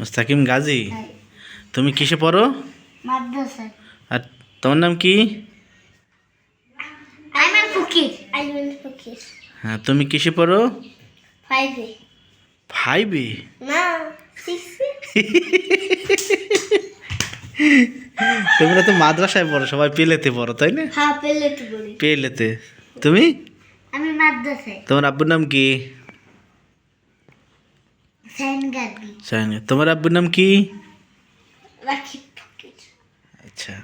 মুস্তাকিম গাজী। হ্যাঁ। তুমি কিসে পড়ো? আর তোমার নাম কি? হ্যাঁ তুমি কিসে পড়ো? ফাইভে। তোমরা তো মাদ্রাসায় পড়ো সবাই পেলেতে পড়ো তাই না? হ্যাঁ পেলেতে। তুমি? আমি মাদ্রাসায়। তোমার আব্বুর নাম কি? সাইন তোমার আব্বুর নাম কি? আচ্ছা।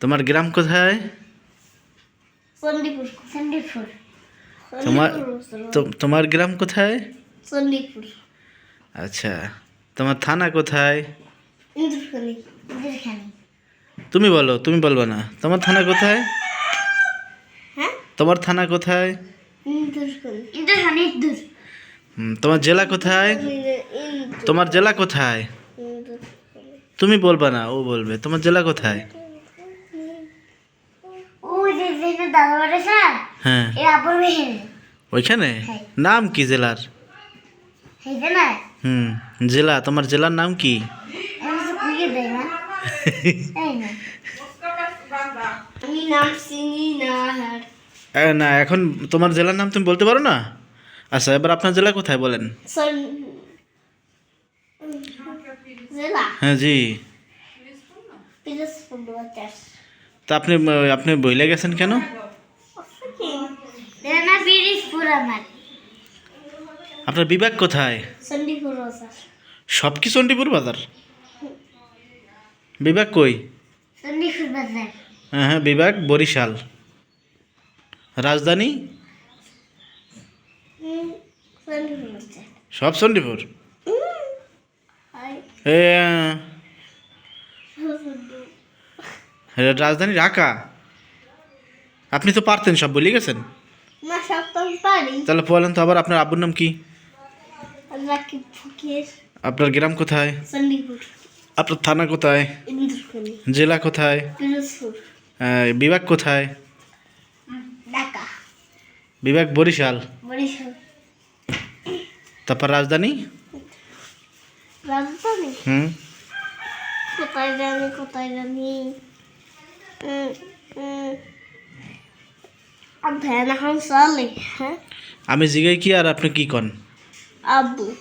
তোমার গ্রাম কোথায়? তোমার তোমার গ্রাম কোথায়? আচ্ছা। তোমার থানা কোথায়? তুমি বলো তুমি বলব না। তোমার থানা কোথায়? তোমার থানা কোথায়? তোমার জেলা কোথায়? তোমার জেলা কোথায়? তুমি বলবা না ও বলবে। তোমার জেলা কোথায়? হ্যাঁ। ওইখানে? হ্যাঁ। নাম কি জেলার? হুম জেলা। তোমার জেলার নাম কি? আমি নাম চিনি না না এখন তোমার জেলার নাম তুমি বলতে পারো না? আচ্ছা এবার আপনার জেলা কোথায় বলেন? হ্যাঁ জি। তা আপনি আপনি বইলে গেছেন কেন? আপনার বিভাগ কোথায়? সব কি চণ্ডীপুর বাজার? বিভাগ কই? হ্যাঁ হ্যাঁ বিভাগ বরিশাল। রাজধানী? সব চণ্ডীপুর রাজধানী ঢাকা? আপনি তো পারতেন সব বলে গেছেন? তাহলে বলেন তো আবার আপনার আব্বুর নাম কি? আপনার গ্রাম কোথায়? আপনার থানা কোথায়? জেলা কোথায়? বিভাগ কোথায়? বিভাগ বরিশাল। তারপর রাজধানী? রাজধানী? হুম। কোথায় জানি কোথায় জানি। হ্যাঁ? আমি জিগাই কি আর আপনি কি কন? আব্বু।